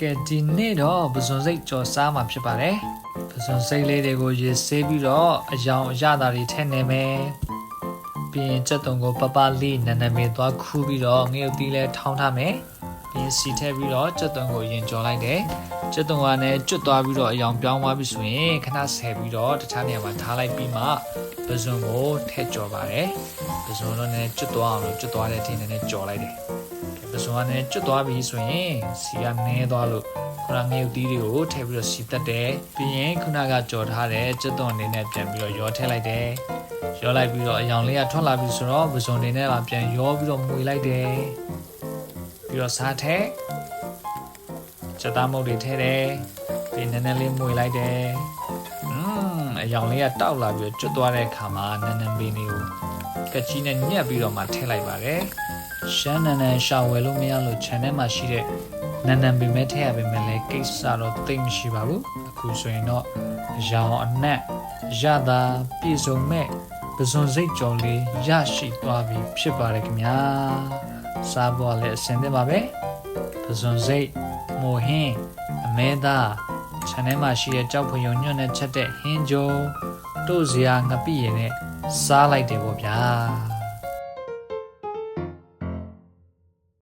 ကဲဒီနေ့တော့ပဇွန်စိတ်ကြော်စားမှာဖြစ်ပါတယ်ပဇွန်စိတ်လေးတွေကိုရေဆေးပြီးတော့အယောင်အရသာတွေထည့်နေမယ်ပြီးရင်ကြက်တုံကိုပပလေးနန်းနမေသွားခူးပြီးတော့ငရုတ်သီးလဲထောင်းထားမယ်ပြီးရင်စီထည့်ပြီးတော့ကြက်တုံကိုရင်ကြော်လိုက်တယ်ကြက်တုံကလည်းကျွတ်သွားပြီးတော့အယောင်ပြောင်းသွားပြီဆိုရင်ခဏဆယ်ပြီးတော့တခြားနေရာမှာထားလိုက်ပြီးမှပဇွန်ကိုထည့်ကြော်ပါတယ်ပဇွန်တော့လည်းကျွတ်သွားအောင်လို့ကျွတ်သွားတဲ့အချိန်နဲ့ကြော်လိုက်တယ် ပစုံကနေကျွတ်သွားပြီဆိုရင်စီကနည်းသွားလို့ခုနငရုတ်သီးတွေကိုထည့်ပြီးတော့စီတက်တယ်ပြီးရင်ခုနကကြော်ထားတဲ့ကျွတ်သွန်လေးနဲ့ပြန်ပြီးတော့ရောထည့်လိုက်တယ်ရောလိုက်ပြီးတော့အယောင်လေးကထွက်လာပြီဆိုတော့ပစုံလေးနဲ့ပါပြန်ရောပြီးတော့မှုလိုက်တယ်ပြီးတော့စားထည့်ချက်သားမုတ်တွေထည့်တယ်ပြီးနည်းနည်းလေးမှုလိုက်တယ်อืม အယောင်လေးကတောက်လာပြီးတော့ကျွတ်သွားတဲ့အခါမှာနန်းနန်းပင်လေးကိုကက်ကြီးနဲ့ညှက်ပြီးတော့မှထည့်လိုက်ပါတယ်ရှမ်းနန်နန်ရှာဝယ်လို့မရလို့ channel မှာရှိတဲ့နန်နန်ပင်မဲ့ထည့်ရပေမဲ့လည်းကိစ္စတော့သိမ့်မရှိပါဘူးအခုဆိုရင်တော့အရောင်အနက်ရတာပြည့်စုံမဲ့ပဇွန်စိတ်ကြော်လေးရရှိသွားပြီဖြစ်ပါတယ်ခင်ဗျာစားဖို့လည်းအဆင်သင့်ပါပဲပဇွန်စိတ်မိုဟင်းအမဲသား channel မှာရှိတဲ့ကြောက်ဖွံရုံညွန့်နဲ့ချက်တဲ့ဟင်းကြုံတို့စရာငပိရည်နဲ့စားလိုက်တယ်ပေါ့ဗျာ